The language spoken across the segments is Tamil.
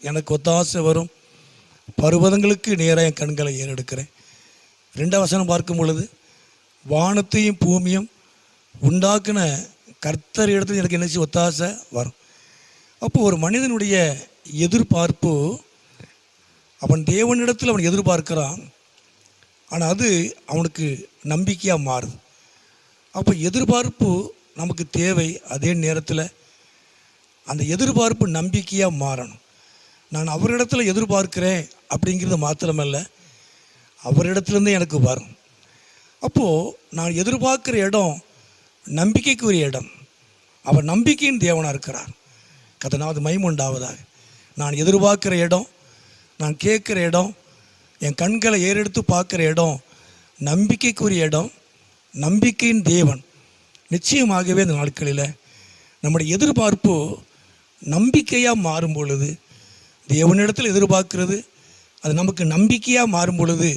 எனக்கு ஒத்தாசை வரும். பருவதங்களுக்கு நேராக என் கண்களை ஏறெடுக்கிறேன். ரெண்டாம் வசனம் பார்க்கும் பொழுது வானத்தையும் பூமியும் உண்டாக்குன கர்த்தர் இடத்துல எனக்கு என்ன ஒத்தாசை வரும். அப்போ ஒரு மனிதனுடைய எதிர்பார்ப்பு அவன் தேவனிடத்தில் அவன் எதிர்பார்க்கிறான். ஆனால் அது அவனுக்கு நம்பிக்கையாக மாறுது. அப்போ எதிர்பார்ப்பு நமக்கு தேவை. அதே நேரத்தில் அந்த எதிர்பார்ப்பு நம்பிக்கையாக மாறணும். நான் அவரிடத்தில் எதிர்பார்க்கிறேன் அப்படிங்கிறது மாத்திரமல்ல அவரிடத்துலேருந்தே எனக்கு வரும். அப்போது நான் எதிர்பார்க்குற இடம் நம்பிக்கைக்குரிய இடம். அவர் நம்பிக்கையின் தேவனாக இருக்கிறார். கதனாவது மைமுண்டாவதாக நான் எதிர்பார்க்குற இடம் நான் கேட்குற இடம் என் கண்களை ஏறெடுத்து பார்க்குற இடம் நம்பிக்கைக்குரிய இடம் நம்பிக்கையின் தேவன். நிச்சயமாகவே இந்த நாட்களில் நம்முடைய எதிர்பார்ப்பு நம்பிக்கையாக மாறும் பொழுது தேவனிடத்தில் எதிர்பார்க்கிறது. அது நமக்கு நம்பிக்கையாக மாறும் பொழுது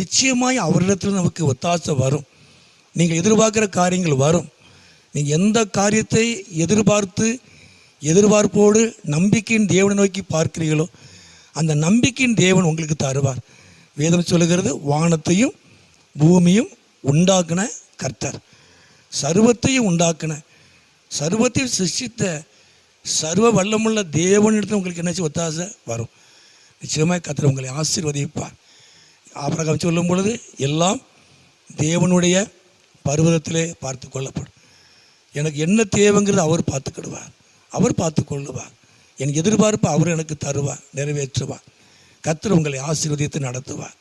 நிச்சயமாய் அவரிடத்தில் நமக்கு ஒத்தாசை வரும். நீங்கள் எதிர்பார்க்குற காரியங்கள் வரும். நீங்கள் எந்த காரியத்தை எதிர்பார்த்து எதிர்பார்ப்போடு நம்பிக்கையின் தேவனை நோக்கி பார்க்கிறீர்களோ அந்த நம்பிக்கையின் தேவன் உங்களுக்கு தருவார். வேதம் சொல்லுகிறது வானத்தையும் பூமியும் உண்டாக்குன கர்த்தர். சர்வத்தையும் உண்டாக்குன சர்வத்தையும் சிருஷ்டித்த சர்வ வல்லமுள்ள தேவனிடத்தில் உங்களுக்கு என்ன ஒத்தாசை வரும். நிச்சயமாக கத்திர உங்களை ஆசீர்வதிப்பார். ஆபரகம் சொல்லும் பொழுது எல்லாம் தேவனுடைய பருவதத்திலே பார்த்து கொள்ளப்படும். எனக்கு என்ன தேவைங்கிறது அவர் பார்த்துக்கிடுவார். அவர் பார்த்து கொள்ளுவார். என் எதிர்பார்ப்பு அவர் எனக்கு தருவார் நிறைவேற்றுவார். கத்திர உங்களை ஆசீர்வதித்து நடத்துவார்.